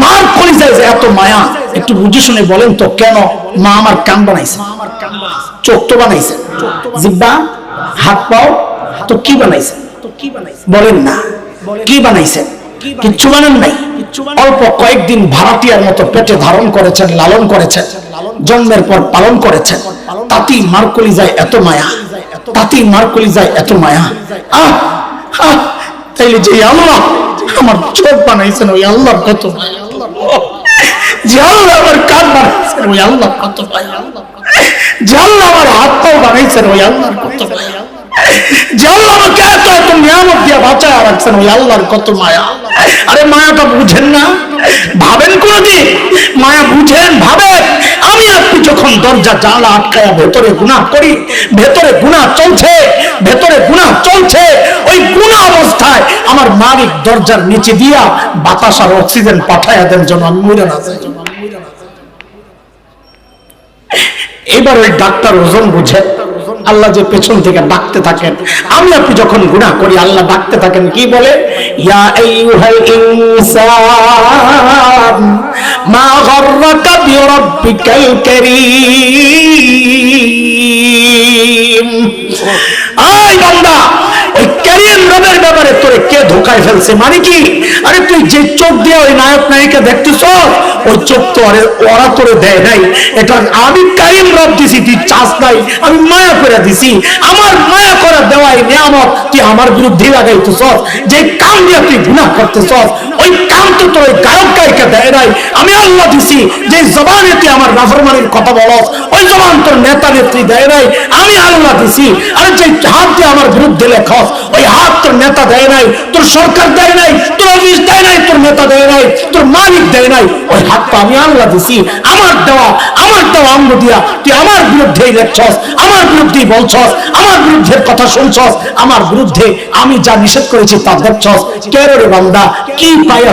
মার কলিজায় যে এত মায়া। একটু বুঝে শুনে বলেন তো কেন মা আমার কান বানাইছে? চোখ তো বানাইছে। জিব্বা হাত পাও তো কি বানাইছে? বলেন না কি বানাইছেন কিচ্ছু বানান নাই। অল্প কয়েকদিন ভাড়াটিয়ার মতো পেটে ধারণ করেছেন লালন করেছেন জন্মের পর পালন করেছেন। তাতেই মার কলিজায় এত মায়া। তাতেই মার কলিজায় এত মায়া। আহ আহ, তাইলে যে আল্লাহ আমার চোখ বানাইছেন ওই আল্লাহর কত। যে আল্লাহ আমার কান বানাইছেন ওই আল্লাহ কত মায়া। যে আল্লাহ আমার হাত বানাইছেন ওই আল্লাহর কত মায়া। ভেতরে চলছে ওই অবস্থায় আমার মালিক দরজার নিচে দিয়া বাতাস আর অক্সিজেন পাঠাইয়া দেন যেন যাই। এবার ওই ডাক্তার ওজন বুঝে। আল্লাহ যে পেছন থেকে ডাকতে থাকেন, আমি আপনি যখন গুণা করি, আল্লাহ ডাকতে থাকেন, কি বলে? ইয়া আইয়ুহাল আয় বান্দা! ধোকায় ফেলছে। মানে কি? আরে তুই যে চোখ দিয়ে ওই নায়ক, নায়িকা দেখতেছ ওই চোখ তো আরে ওরা করে দেয় নাই। এটা আমি কারিম রব দিছি, তুই চাষ নাই। আমি মায়া করে দিছি। আমার মায়া করে দেওয়াই নিয়ামত। তুই আমার বিরুদ্ধে লাগাইতেছ যে কাম দিয়ে তুই গুণা করতেছ ওই তোর ওই গায়িকা দেয় নাই? আমি আল্লাহ দিছি, যে জবানে তুই আমার নাফরমানির কথা বলস, ওই জবান তোর নেতা নেত্রী দেয় নাই। আমি আল্লাহ দিছি, আর যে হাত দিয়ে আমার বিরুদ্ধে লেখস, ওই হাত তোর নেতা দেয় নাই, তোর সরকার দেয় নাই, তোর অফিস দেয় নাই, তোর নেতা দেয় নাই, তোর মালিক দেয় নাই। ওই হাত তো আমি আল্লাহ দিছি, আমার দেওয়া আমার দেওয়া অঙ্গ দিয়া তুই আমার বিরুদ্ধেই লেখছস আমার বিরুদ্ধেই বলছস, আমার বিরুদ্ধে কথা শুনছস, আমার বিরুদ্ধে আমি যা নিষেধ করেছি তা দেখছস। কে রে বান্দা, কি পাইয়া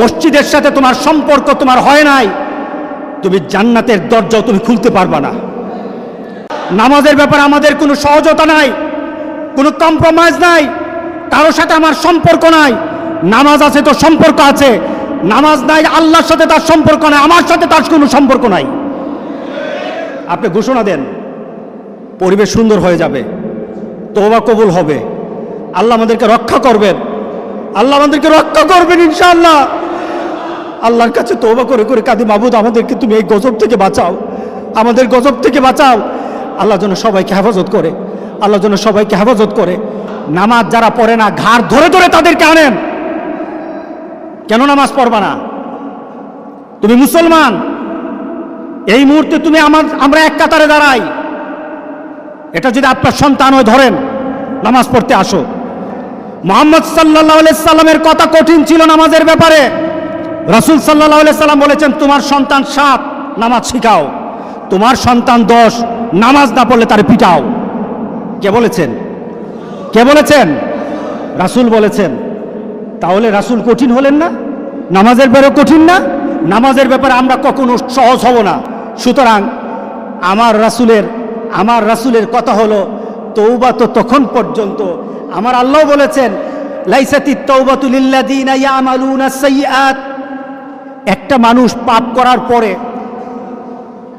মসজিদের সাথে তোমার সম্পর্ক তোমার হয় নাই। তুমি জান্নাতের দরজাও তুমি খুলতে পারবা না। নামাজের ব্যাপারে আমাদের কোনো সহজতা নাই, কোনো কম্প্রোমাইজ নাই কারোর সাথে আমার সম্পর্ক নাই। নামাজ আছে তো সম্পর্ক আছে, নামাজ নাই আল্লাহর সাথে তার সম্পর্ক নাই, আমার সাথে তার কোনো সম্পর্ক নাই। আপনি ঘোষণা দেন, পরিবেশ সুন্দর হয়ে যাবে তোবা কবুল হবে, আল্লাহ আমাদেরকে রক্ষা করবেন। আল্লাহ আমাদেরকে রক্ষা করবেন ইনশাআল্লাহ। আল্লাহর কাছে তৌবা করে করে কাঁদি, মাবুদ, আমাদেরকে তুমি এই গজব থেকে বাঁচাও। আমাদের গজব থেকে বাঁচাও। আল্লাহ যেন সবাইকে হেফাজত করে, আল্লাহ যেন সবাইকে হেফাজত করে। নামাজ যারা পড়ে না, ঘাড় ধরে ধরে তাদেরকে আনেন। কেন নামাজ পড়বা না? তুমি মুসলমান। এই মুহূর্তে তুমি আমার, আমরা এক কাতারে দাঁড়াই। এটা যদি আপনার সন্তান হয়ে, ধরেন, নামাজ পড়তে আসো। মোহাম্মদ সাল্লাহ সাল্লামের কথা কঠিন ছিল নামাজের ব্যাপারে। রাসুল সাল্লাহ সাল্লাম বলেছেন, তোমার সন্তান সাত, নামাজ শিখাও। তোমার সন্তান দশ, নামাজ না পড়লে তার পিটাও। কে বলেছেন? কে বলেছেন? রাসুল বলেছেন। তাহলে রাসুল কঠিন হলেন না? নামাজের ব্যাপারে কঠিন না? নামাজের ব্যাপারে আমরা কখনো সহজ হব না। সুতরাং আমার রাসুলের আমার রাসুলের কথা হলো তৌবা তো তখন পর্যন্ত আমার আল্লাহ বলেছেন একটা মানুষ পাপ করার পরে,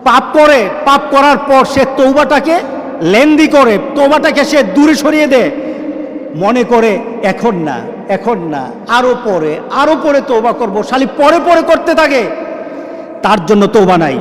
পাপ করে, পাপ করার পর সে তৌবাটাকে লেন্দি করে তৌবাটাকে সে দূরে সরিয়ে দেয়। মনে করে, এখন না এখন না, আরও পরে আরও পরে তৌবা করব, শালি পরে পরে করতে থাকে। তার জন্য তৌবা নাই।